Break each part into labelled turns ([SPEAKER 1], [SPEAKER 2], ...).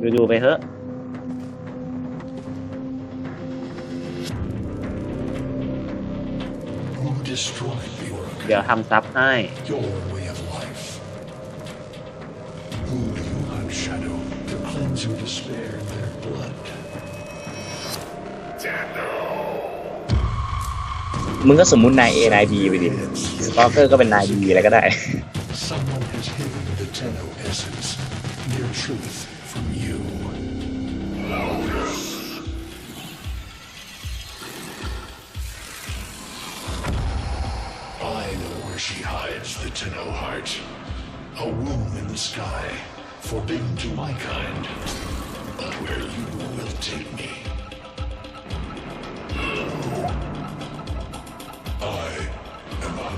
[SPEAKER 1] อยู่ๆไปเถอะ เดี๋ยวทำซับให้ who despair in their blood. มึงก็สมมุตินาย A นาย B ไปดิสตอเกอร์ก็เป็นนาย B แล้วก็ได้ Someone has hidden the Tenno essence near truth. sky, forbidden to my kind, but where you will take me. I am a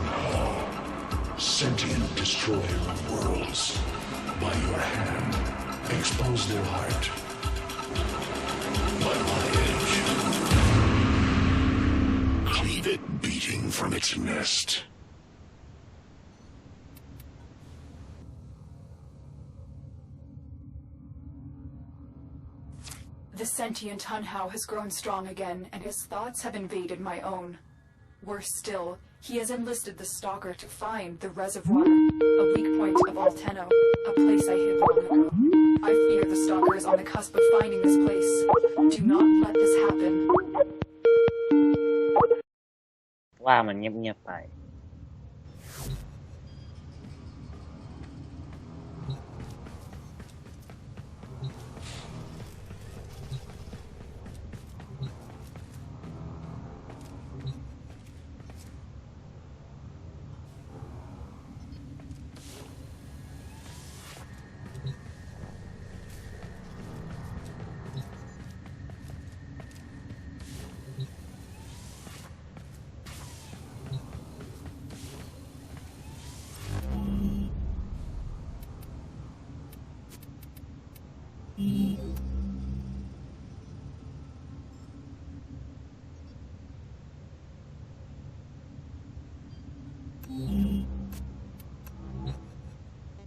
[SPEAKER 1] sentient destroyer of worlds. By your hand, expose their heart. By my edge, cleave it beating from its nest. sentient Hunhao has grown strong again, and his thoughts have invaded my own. Worse still, he has enlisted the Stalker to find the reservoir, a weak point of Alteno, a place I hid long ago. I fear the Stalker is on the cusp of finding this place. Do not let this happen. Wow, มันเงียบๆไป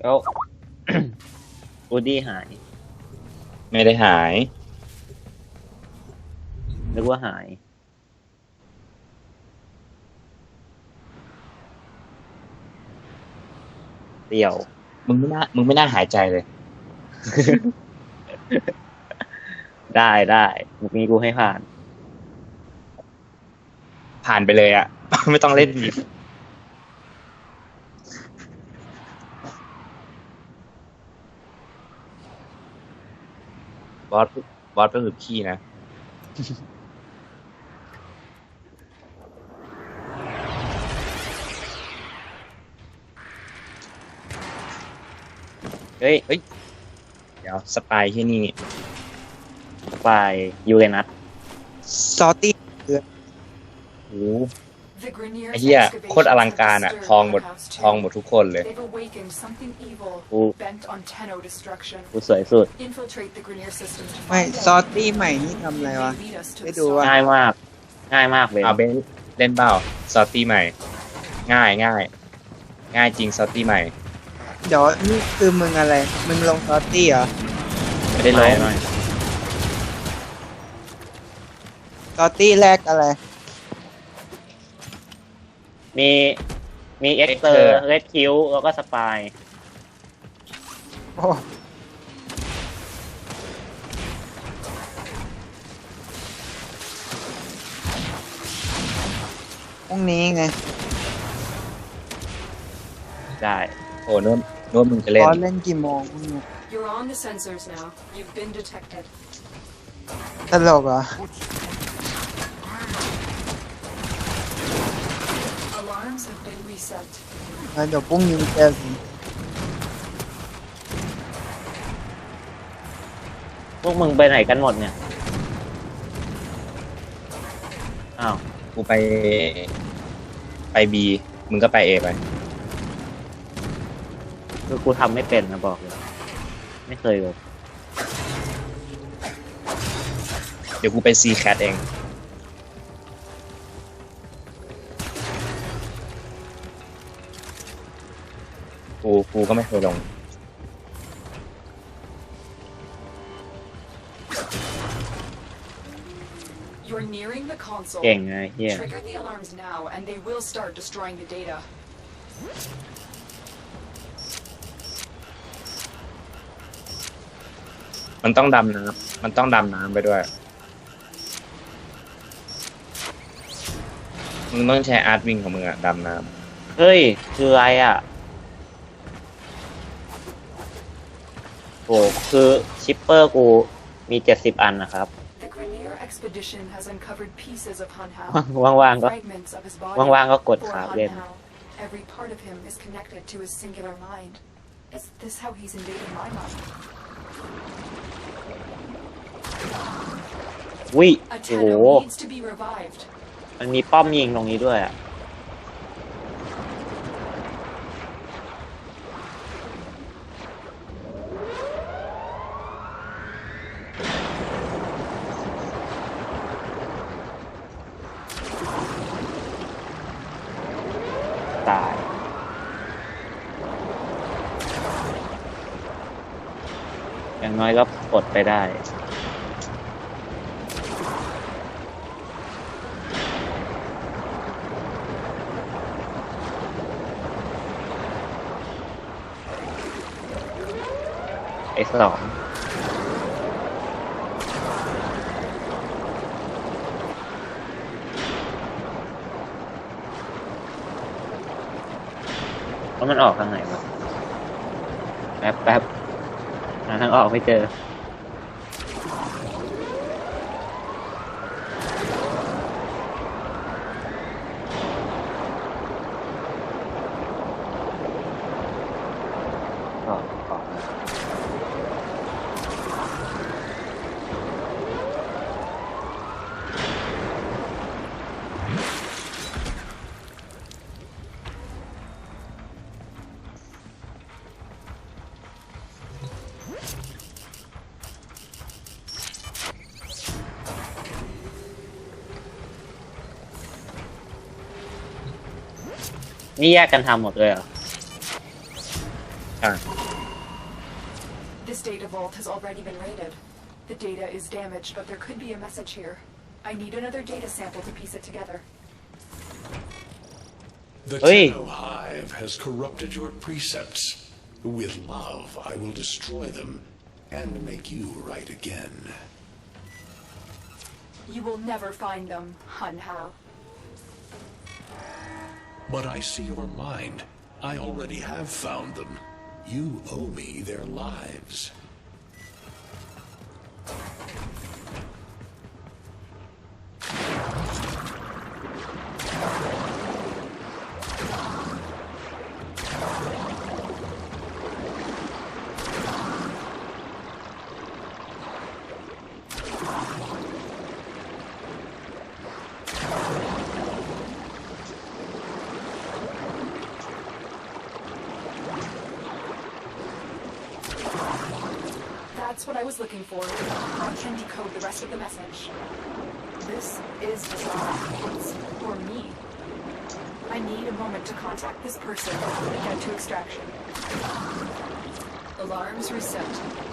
[SPEAKER 1] แล้วอูดดี้หาย
[SPEAKER 2] ไม่ได้หาย
[SPEAKER 1] นึกว่าหาย เดี่ยว มึงไม่น่ามึงไม่น่าหายใจเลย ได้ได้มุกนี้กูให้ผ่าน
[SPEAKER 2] ผ่านไปเลยอะไม่ต้องเล่นอีกอสบอสต้องอึบขี้นะ เฮ้ย เฮ้ย เดี๋ยวสปายที่นี่
[SPEAKER 1] สปายยูเรนัสซอตี้เือ
[SPEAKER 2] โอ้ไอ้เหี้ยโคตรอลังการอะทองหมดทองหมดทุกคนเลย
[SPEAKER 1] อูกูสวยสุดไม่ซอสตี้ใหม่นี่ทำอะไรวะไม่ดูว่า
[SPEAKER 2] ง่ายมาก ง่ายมากเลยเอาเบนเล่นเปล่าซอสตี้ใหม่ ง่ายง่าย ง่ายจริงซอสตี้ใหม่
[SPEAKER 1] เดี๋ยวนี่คือมึงอะไรมึงลงซอสตี้เหรอ
[SPEAKER 2] ไม่ได้ลง
[SPEAKER 1] ซอสตี้แรกอะไร
[SPEAKER 2] มีมีเอ็กเตอร์เรดคิวแล้วก็สปายพรุ่งนี้ไง ได้ โอ้โน้นโน้นมึงจะเล
[SPEAKER 1] ่นตอนเล่นกี่โมงพรุ่งนี้ You're on the sensors now. You've been detected. ตลกอ p Arms have been reset. 아나뽕이깨야지아
[SPEAKER 2] พวกมึงไปไหนกันหมดเนี่ยอ้าวกูไปไปบีมึงก็ไปเอไป
[SPEAKER 1] คือกูทำไม่เป็นนะบอกเลยไม่เคยแบบ
[SPEAKER 2] เดี๋ยวกูไปซีแคทเองูกูก็ไม่เคยลงเก่งไงเฮียมันต้องดำน้ำมันต้องดำน้ำไปด้วยมึงต้องใช้อาร์ตวิ่งของมึงอะดำน้
[SPEAKER 1] ำเฮ้ย คืออะไรอะโอ้คือชิปเปอร์กูมีเจ็ดสิบอันนะครับว่างๆก็ว่างๆก็กดขาเล่นวิโอ้โหมันมีป้อมยิงตรงนี้ด้วยอ่ะไปได้ x สองแล้วมันออกทางไหนวะแป๊บแป๊บหาทางออกไม่เจอนี่แยกกันทำหมดเลยเหรออ่ะ This data vault has already been raided. The data is damaged, but there could be a message here. I need another data sample to piece it together. The Oi. Hive has corrupted your precepts. With love, I will destroy them and make you right again. You will never find them, Hun Hao. But I see your mind. I already have found them. You owe me their lives. That's what I was looking for. I can decode the rest of the message. This is the It's for me. I need a moment to contact this person and get to extraction. Alarms reset.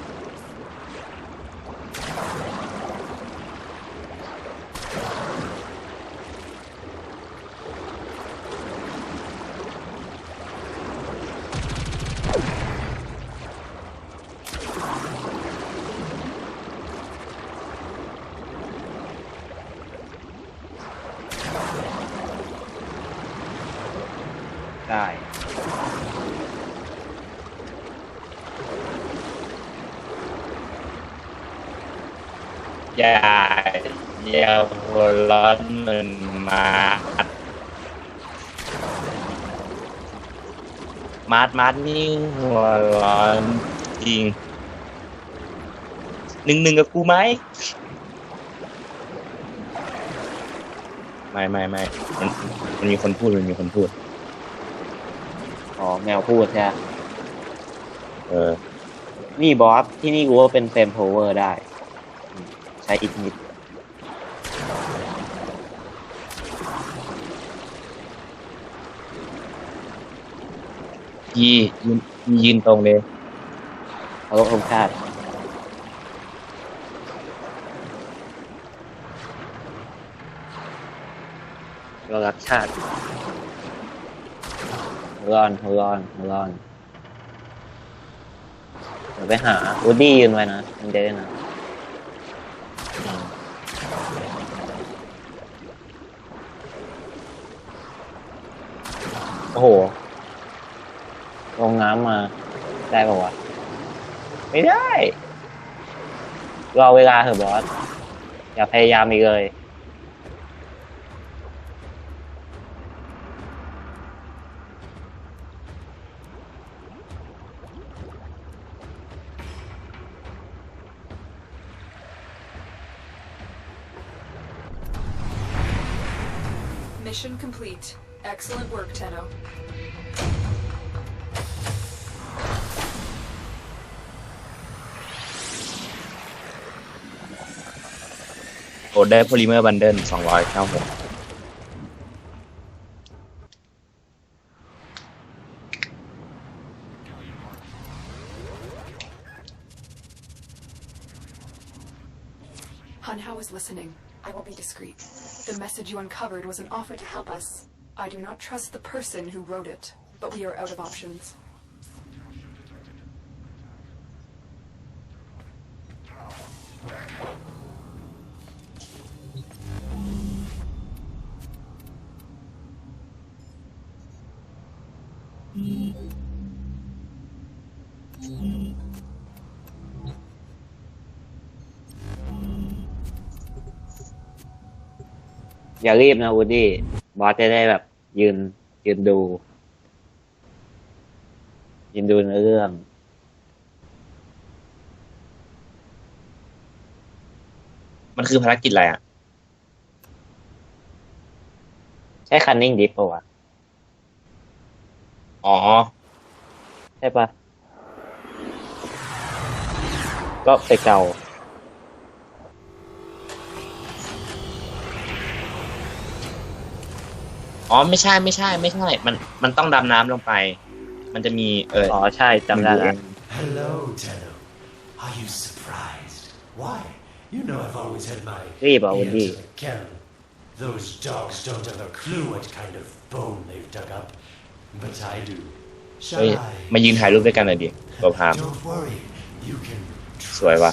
[SPEAKER 1] c h ạ ล d a น l ê นมามา mà mát mát n ี ư หัวจริง หนึ่งหนึ่งกับกูไหม
[SPEAKER 2] ไม่ไม่ไม่มันมันมีคนพูดมันมีคนพูด
[SPEAKER 1] อ๋อ แมวพูดใช่ เออ นี่บอสที่นี่กูว่าเป็นเฟรมโพเวอร์ได้ไปอีกนิด
[SPEAKER 2] ยียืนยืนตรงเลย
[SPEAKER 1] เอาลงธชาติเรารักชาติร้อนร้อนร้อนเดี๋ยวไปหาวูดดี้ยืนไว้นะมันจะได้นะโอ้โหลงน้ำมา ได้ปะวะไม่ได้ รอเวลาเถอะบอสอย่าพยายามอีกเลย
[SPEAKER 2] Mission complete. Excellent work, Tenno. โหลดได้โพลิเมอร์บันเดิลสองร้อยเก้าหก Hanhao is listening. I will be discreet. The message you uncovered was an offer to help us. I do not trust the person who wrote it, but we are out of options.
[SPEAKER 1] อย่ารีบนะวูดดี้บอสจะได้แบบ ยืน ยืนดู ยืนดูในเรื่อง มันคือภารกิจอะไรอ่ะ ใช้คันนิ่งดิปวะอ๋อ ใช่ปะก็ไปเก่า
[SPEAKER 2] อ๋อไม่ใช่ไม่ใช่ไม่ใช่ มันมันต้องดำน้ำลงไป มันจะมีเอออ
[SPEAKER 1] ๋อใช่จำได้แล้ว Hello Tello Are you surprised Why You know I've always had my รีบอ่ะวันดี Those dogs don't have a clue what kind
[SPEAKER 2] of bone they've dug up but I do เฮ้ยมายืนถ่ายรูปด้วยกันหน่อยดิตัวพามสวยว่ะ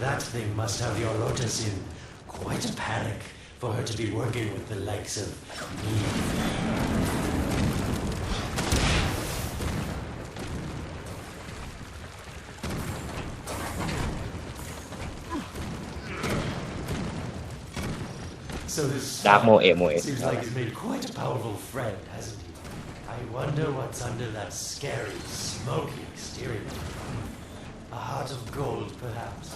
[SPEAKER 1] That thing must have your lotus in quite a panic for her to be working with the likes of me. So this Dark mode, Seems like he's made quite a powerful friend, hasn't he? I wonder what's under that scary, smoky exterior. A heart of gold, perhaps.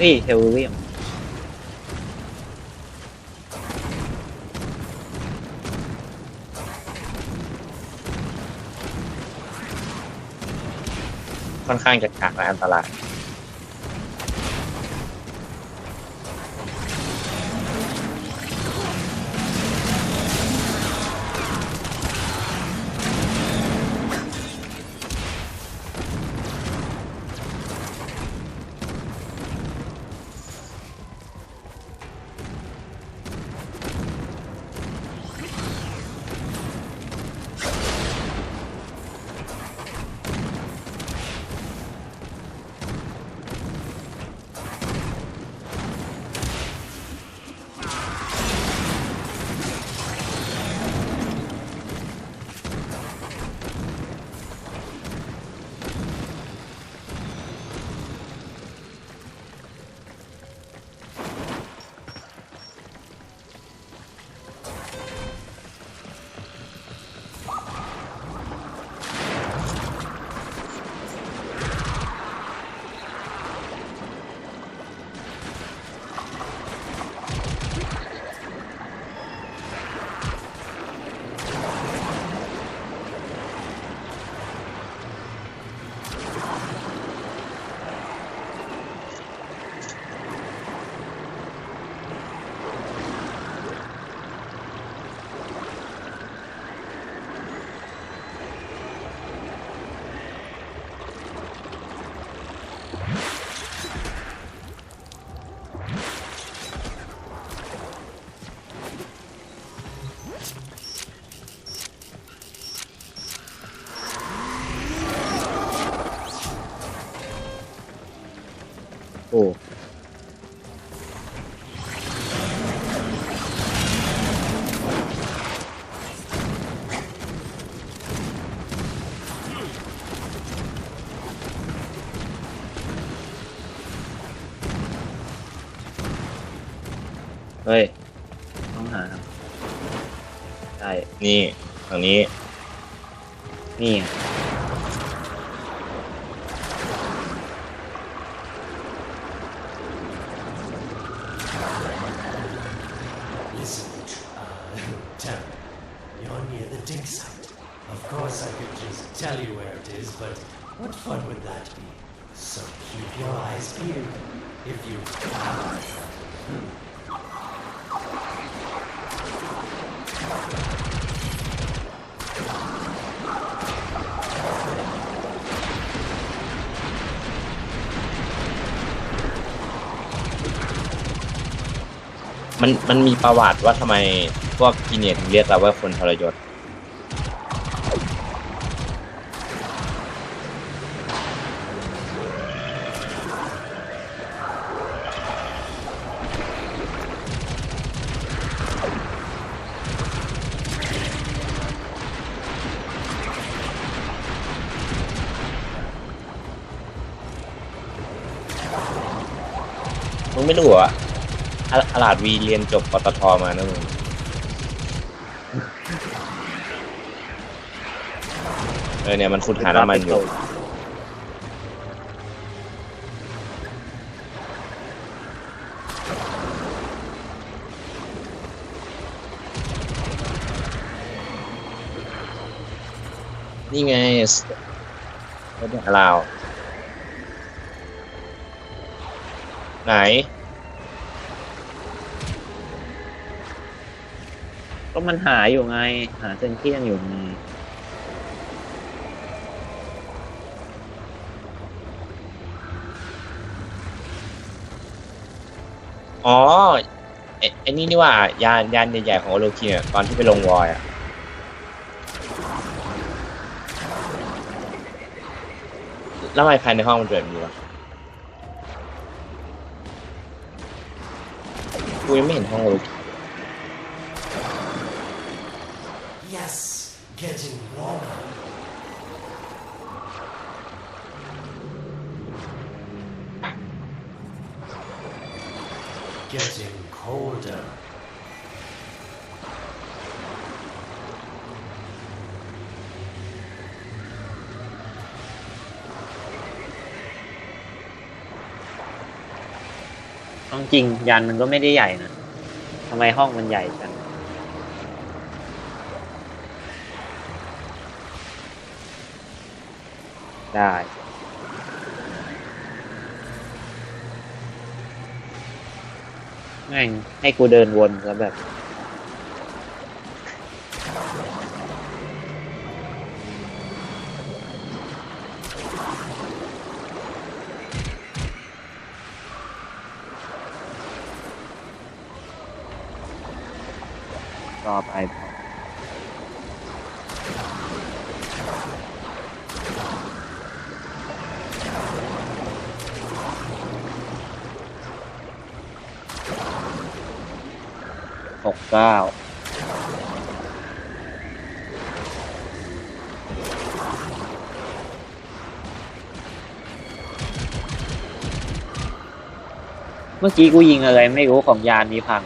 [SPEAKER 1] Ê, theo William. Con khang chặt chặt là an toàn lại. น
[SPEAKER 2] ี่ทางนี้นี่มันมันมีประวัติว่าทำไม พวกกีนเนยเรียกเราว่าคนทรยศไม่รู้อะลาดวีเรียนจบปตทมานะมึงเออเนี่ยมันขุดหาน้ำมันอยู่
[SPEAKER 1] นี่ไงรถลาว ไหนก็มันหาอยู่ไง หาจนเที่ยงอยู่ไง
[SPEAKER 2] อ๋อไอ้ไอนี่นี่ว่า ยานยานใหญ่ๆของโอโลคินี่ยตอนที่ไปลงวอยอะแล้วทำไมภายในห้องมันเปิดมีวะกูยังไม่เห็นห้องโอโลคิ just getting warmer. Getting
[SPEAKER 1] colder. จริงยันมันก็ไม่ได้ใหญ่นะ ทำไมห้องมันใหญ่จังได้แงให้กูเดินวนแล้วแบบต่อไปเาเมื่อกี้กูยิงอะไร ไม่รู้ของยานนี้พัง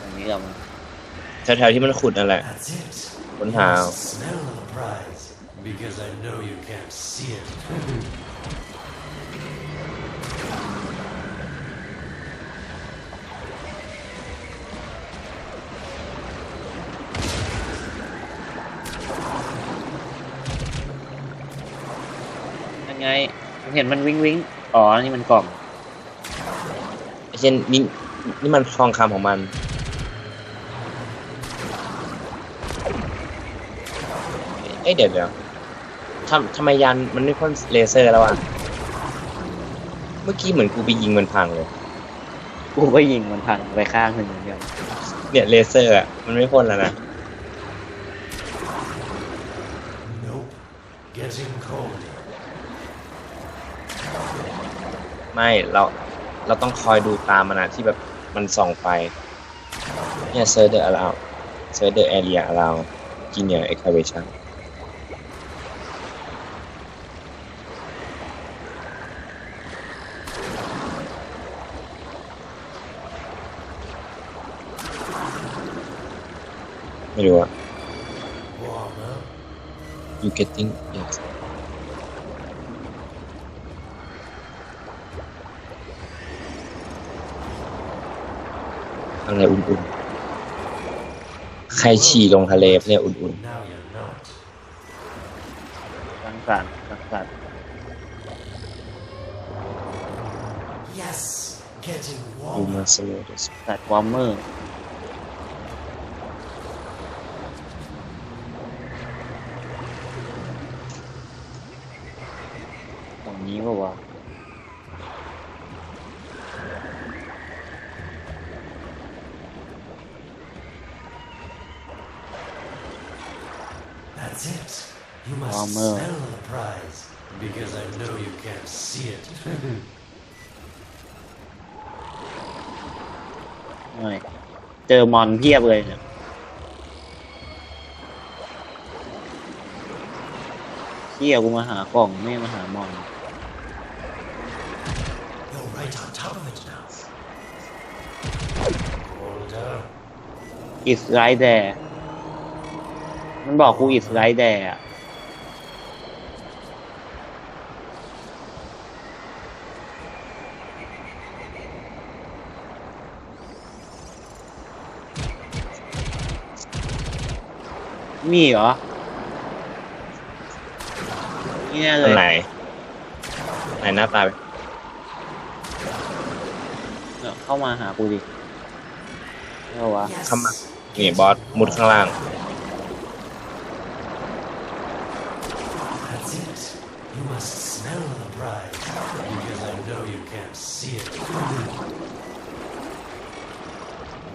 [SPEAKER 2] อันนี้เราแถวๆที่มันขุดนั่นแหละค้นหาว Because I know you can't see it.
[SPEAKER 1] Anh ngay, anh hiện mình wing wing. อ๋อนี่มันกล่อง
[SPEAKER 2] ไอ้เช่นนี่นี่มันทองคำของมันเอ้ยเดี๋ยวเดี๋ยวทำทำไมยานมันไม่พ่นเลเซอร์แล้วอ่ะ เมื่อกี้เหมือนกูไปยิงมันพังเลย
[SPEAKER 1] กูไปยิงมันพังไปข้างหนึ่งอย่างเดียว
[SPEAKER 2] เนี่ยเลเซอร์อ่ะมันไม่พ่นแล้วนะ Nope. cold. ไม่เราเราต้องคอยดูตามมันนะที่แบบมันส่องไฟเนี่ยเซอร์เดอร์เราเซอร์เดอร์แอเรียเรากินเนี่ยเอ็กซ์คเวชั่นไม่รู้อะ you getting yes อะไรอุ่นๆใครฉี่ลงทะเลเนี่ยอุ่นๆ
[SPEAKER 1] สังสารคสังสาร Yes, getting warm. ดูมาสล์สัตว์วามเมอร That's it. You must oh, m m smell the prize because I know you can't see it. เจอมอนเพียบเลยเนี่ยเที่ยวกูมาหากล่องไม่มาหามอน You're right It's right there. มันบอกกูอิสไลด์แดอ่มีเหรอนี่แน่เลย ไหน ไหนหน้าตาเนี่ยเข้ามาหากูดิเ้าวะเ
[SPEAKER 2] ข้ามานี่บอสมุดข้างล่าง must smell the prize, because I know you can't see it.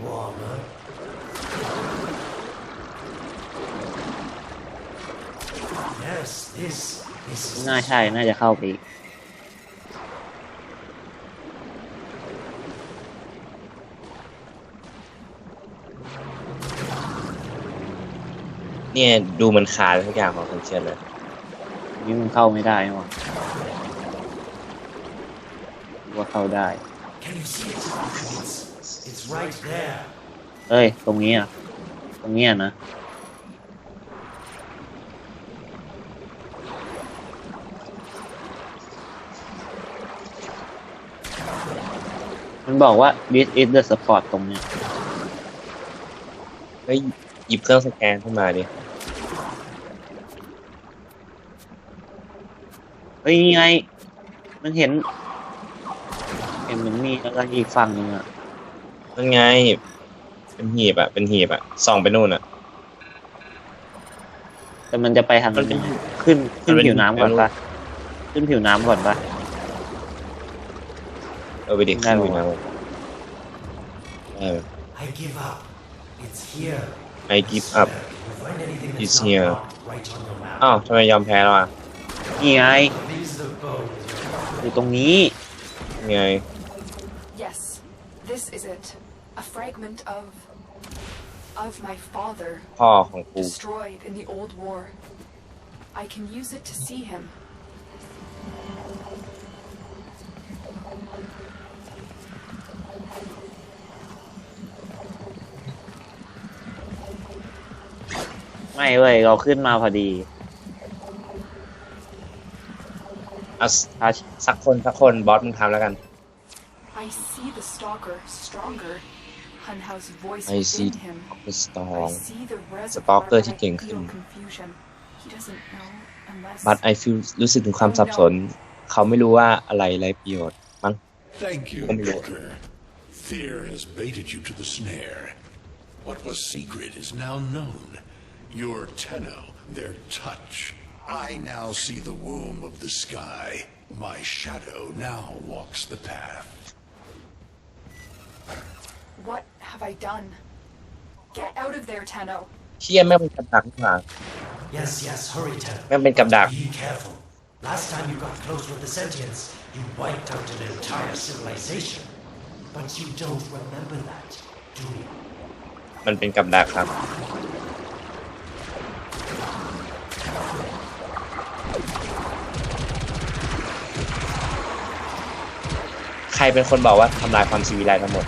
[SPEAKER 1] Warmer. Yes, this, i s น่าใช่ น่าจะเข้าไปอีก
[SPEAKER 2] เนี่ย ดูมันขาดทุกอย่างของคอนเชียนเลย
[SPEAKER 1] นี่มันเข้าไม่ได้หรอว่าเข้าได้เอ้ย ตรงนี้อ่ะ ตรงนี้นะ มันบอกว่า this is the spot ตรงเนี้ย
[SPEAKER 2] เฮ้ย หยิบเครื่องสแกนขึ้นมาดิ
[SPEAKER 1] เฮ้ยไง มันเห็นเห็นเหมือนมีอะไรอีกฝั่งหนึงอ่ะ
[SPEAKER 2] นั่นไง เป็นหีบอะเป็นหีบอะส่องไปนู่นอะ
[SPEAKER 1] แต่มันจะไปทางไหนขึ้นขึ้นผิวน้ำก่อนปะขึ้นผิวน้ำก่อนปะ
[SPEAKER 2] เออไปดิขึ้นหิวอน้ำออ้ give up. It's here. I give up i t s here. อ้าวทำไมยอมแพ้แล้วอะนี่ไงอยู่ตรงนี้ไง Yes, this is it. A fragment of. of my father, พ่อของกู destroyed in the old war. I can use it to see him.
[SPEAKER 1] ไม่เว้ยเราขึ้นมาพอดี
[SPEAKER 2] สักคนสักคน บอสมึงทำแล้วกัน I see the stalker stronger. h u n h o u s e voice I see t h i m สตอ s t reservoir stalker ที่เก่งขึ้น b u t i f e e l รู้สึกถึงความสับสนเขาไม่รู้ว่าอะไรไรประโยชน์มั้ง Thank you, c o r e c t o r Fear has baited you to the snare. What was secret is now known. Your Tenno, their touch, I now see
[SPEAKER 1] the womb of the sky. My shadow now walks the path. What have I done? Get out of there, Tenno. Yes, yes, hurry, Tenno. Be careful. Last time you got close with the sentience, you wiped out an entire
[SPEAKER 2] civilization. But you don't remember that, do you? มันเป็นกับดักครับใครเป็นคนบอกว่าทำลายความซีวิไลทั้งหมด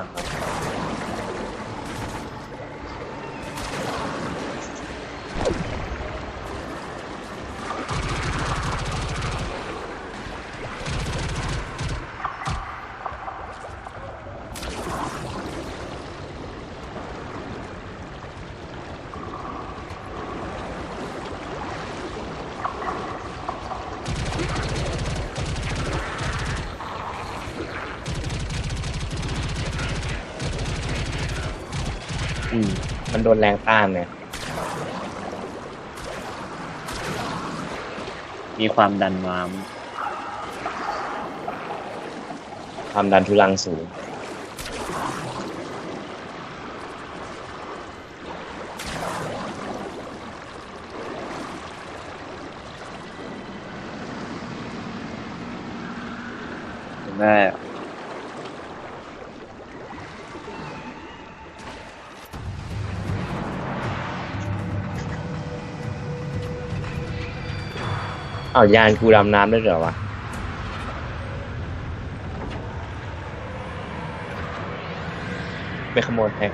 [SPEAKER 1] Mano. Tá. นแรงต้านเนี่ย มีความดันน้ำความดันทุลังสูงแม่เอยานคูดำน้ำได้หรอวะไปขโมยแทน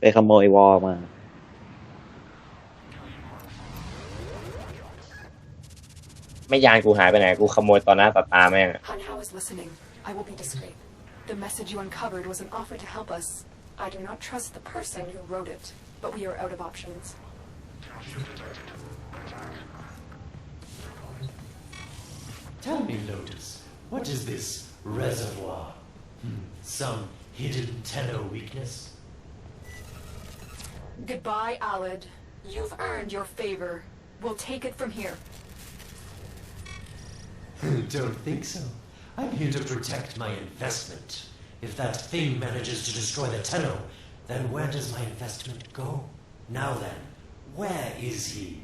[SPEAKER 1] ไปขโมยวอลมา
[SPEAKER 2] ไม่ยานกูหายไปไหนกูขโมยตอนหน้าตาตาแม่ but we are out of options. Tell me, Lotus, what is this reservoir? Hmm. Some hidden Tenno weakness? Goodbye, Alad. You've earned your favor. We'll take it from here. Hmm, don't think so. I'm here to protect my investment. If that thing manages to destroy the Tenno, then where does my investment go? Now then, where is he?